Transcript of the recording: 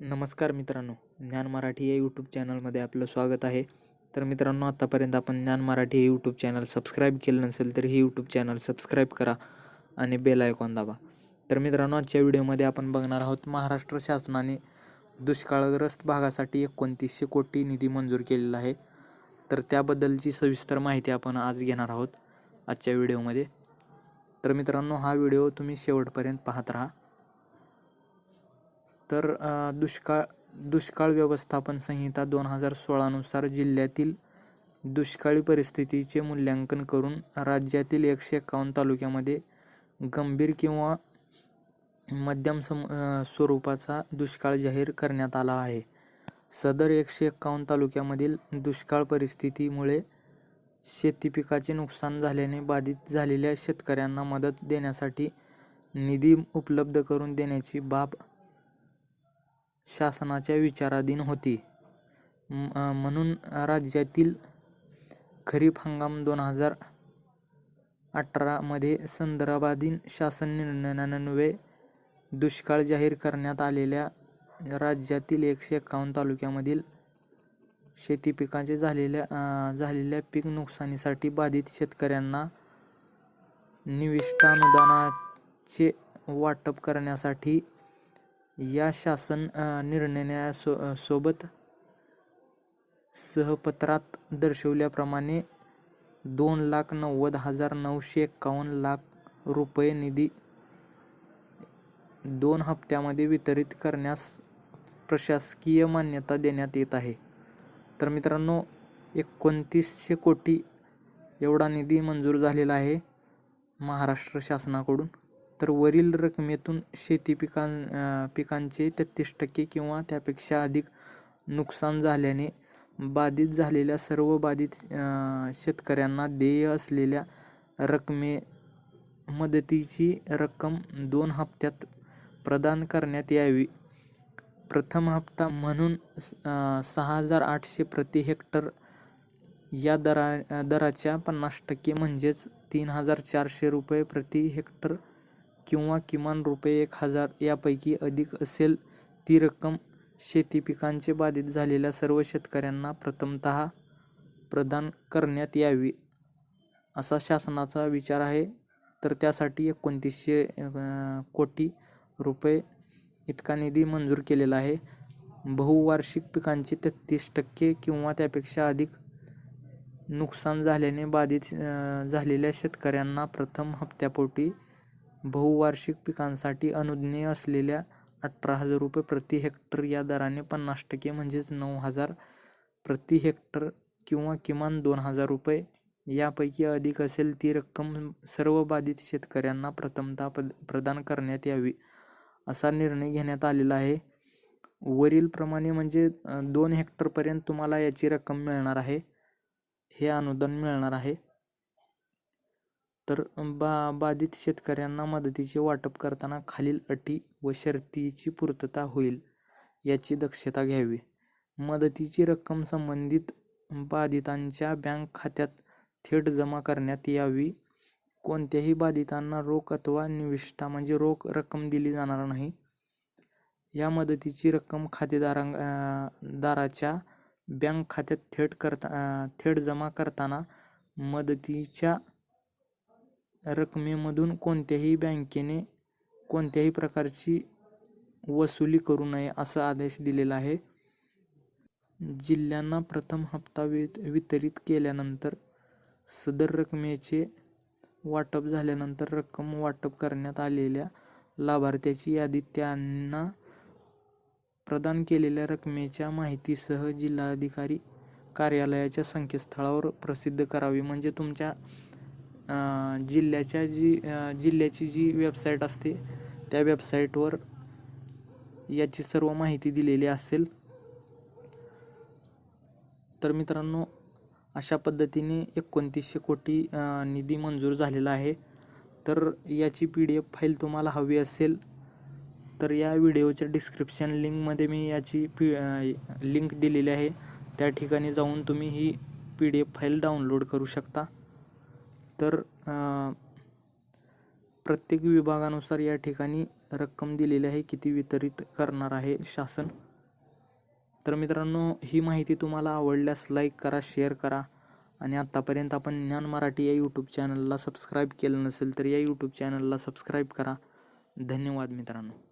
नमस्कार मित्रांनो ज्ञान मराठी या यूट्यूब चॅनलमध्ये आपलं स्वागत आहे. तर मित्रांनो आत्तापर्यंत आपण ज्ञान मराठी हे यूट्यूब चॅनल सबस्क्राईब केलं नसेल तर हे यूट्यूब चॅनल सबस्क्राईब करा आणि बेल आयकॉन दाबा. तर मित्रांनो आजच्या व्हिडिओमध्ये आपण बघणार आहोत महाराष्ट्र शासनाने दुष्काळग्रस्त भागासाठी एकोणतीसशे कोटी निधी मंजूर केलेला आहे. तर त्याबद्दलची सविस्तर माहिती आपण आज घेणार आहोत आजच्या व्हिडिओमध्ये तर मित्रांनो हा व्हिडिओ तुम्ही शेवटपर्यंत पाहत राहा. तर दुष्काळ दुष्काळ व्यवस्थापन संहिता दोन हजार सोळानुसार जिल्ह्यातील दुष्काळी परिस्थितीचे मूल्यांकन करून राज्यातील एकशे एकावन्न तालुक्यामध्ये गंभीर किंवा मध्यम सम स्वरूपाचा दुष्काळ जाहीर करण्यात आला आहे. सदर एकशे एकावन्न तालुक्यामधील दुष्काळ परिस्थितीमुळे शेती पिकाचे नुकसान झाल्याने बाधित झालेल्या शेतकऱ्यांना मदत देण्यासाठी निधी उपलब्ध करून देण्याची बाब शासनाच्या विचाराधीन होती. म्हणून राज्यातील खरीप हंगाम दोन हजार अठरामध्ये संदर्भाधीन शासन निर्णयान्वये दुष्काळ जाहीर करण्यात आलेल्या राज्यातील एकशे एकावन्न तालुक्यामधील शेती पिकांचे झालेल्या झालेल्या पीक नुकसानीसाठी बाधित शेतकऱ्यांना निविष्ट अनुदानाचे वाटप करण्यासाठी या शासन निर्णया सो सोबत सहपत्रात दर्शवल्याप्रमाणे दोन लाख नव्वद हजार नऊशे एक्कावन्न लाख रुपये निधी दोन हप्त्यामध्ये वितरित करण्यास प्रशासकीय मान्यता देण्यात येत आहे. तर मित्रांनो एकोणतीसशे कोटी एवढा निधी मंजूर झालेला आहे महाराष्ट्र शासनाकडून. तर वरील रकमेतून शेती पिकां पिकांचे तेहतीस टक्के किंवा त्यापेक्षा अधिक नुकसान झाल्याने बाधित झालेल्या सर्व बाधित शेतकऱ्यांना देय असलेल्या रकमे मदतीची रक्कम दोन हप्त्यात प्रदान करण्यात यावी. प्रथम हप्ता म्हणून सहा हजार आठशे प्रति हेक्टर या दरा दराच्या पन्नास टक्के म्हणजेच तीन हजार चारशे रुपये प्रति हेक्टर किंवा किमान रुपये एक हजार यापैकी अधिक असेल ती रक्कम शेती पिकांचे बाधित झालेल्या सर्व शेतकऱ्यांना प्रथमतः प्रदान करण्यात यावी असा शासनाचा विचार आहे. तर त्यासाठी एकोणतीसशे कोटी रुपये इतका निधी मंजूर केलेला आहे. बहुवार्षिक पिकांचे तेहतीस टक्के किंवा त्यापेक्षा अधिक नुकसान झाल्याने बाधित झालेल्या शेतकऱ्यांना प्रथम हप्त्यापोटी बहुवार्षिक पिकांसाठी अनुज्ञेय असलेल्या अठरा हजार रुपये प्रति हेक्टर या दराने पन्नास टक्के म्हणजेच नऊ हजार प्रति हेक्टर किंवा किमान दोन हजार रुपये. यापैकी अधिक असेल ती रक्कम सर्व बाधित शेतकऱ्यांना प्रथमता पद प्रदान करण्यात यावी असा निर्णय घेण्यात आलेला आहे. वरील प्रमाणे म्हणजे दोन हेक्टरपर्यंत तुम्हाला याची रक्कम मिळणार आहे. हे अनुदान मिळणार आहे. तर बा बाधित शेतकऱ्यांना मदतीचे वाटप करताना खालील अटी व शर्तीची पूर्तता होईल याची दक्षता घ्यावी. मदतीची रक्कम संबंधित बाधितांच्या बँक खात्यात थेट जमा करण्यात यावी. कोणत्याही बाधितांना रोख अथवा निविष्ठा म्हणजे रोख रक्कम दिली जाणार नाही. या मदतीची रक्कम खातेदारां दाराच्या बँक खात्यात थेट करता थेट जमा करताना मदतीच्या रकमेमधून कोणत्याही बँकेने कोणत्याही प्रकारची वसुली करू नये असा आदेश दिलेला आहे. जिल्ह्यांना प्रथम हप्ता वित वितरित केल्यानंतर सदर रकमेचे वाटप झाल्यानंतर रक्कम वाटप करण्यात आलेल्या लाभार्थ्याची यादी त्यांना प्रदान केलेल्या रकमेच्या माहितीसह जिल्हाधिकारी कार्यालयाच्या संकेतस्थळावर प्रसिद्ध करावी. म्हणजे तुमच्या जिल्ह्याच्या जी जिल्ह्याची जी वेबसाईट असते त्या वेबसाईटवर याची सर्व माहिती दिलेली असेल. तर मित्रांनो अशा पद्धतीने एकोणतीसशे कोटी निधी मंजूर झालेला आहे. तर याची पी डी एफ फाईल तुम्हाला हवी असेल तर या व्हिडिओच्या डिस्क्रिप्शन लिंकमध्ये मी याची पी लिंक दिलेली आहे. त्या ठिकाणी जाऊन तुम्ही ही P D F file download करू शकता. तर प्रत्येक विभागानुसार या ठिकाणी रक्कम दिलेली आहे किती वितरित करणार आहे शासन. तर मित्रांनो ही माहिती तुम्हाला आवडल्यास लाईक करा शेअर करा आणि आत्तापर्यंत आपण ज्ञान मराठी या यूट्यूब चॅनलला सबस्क्राईब केलं नसेल तर या यूट्यूब चॅनलला सबस्क्राईब करा. धन्यवाद मित्रांनो.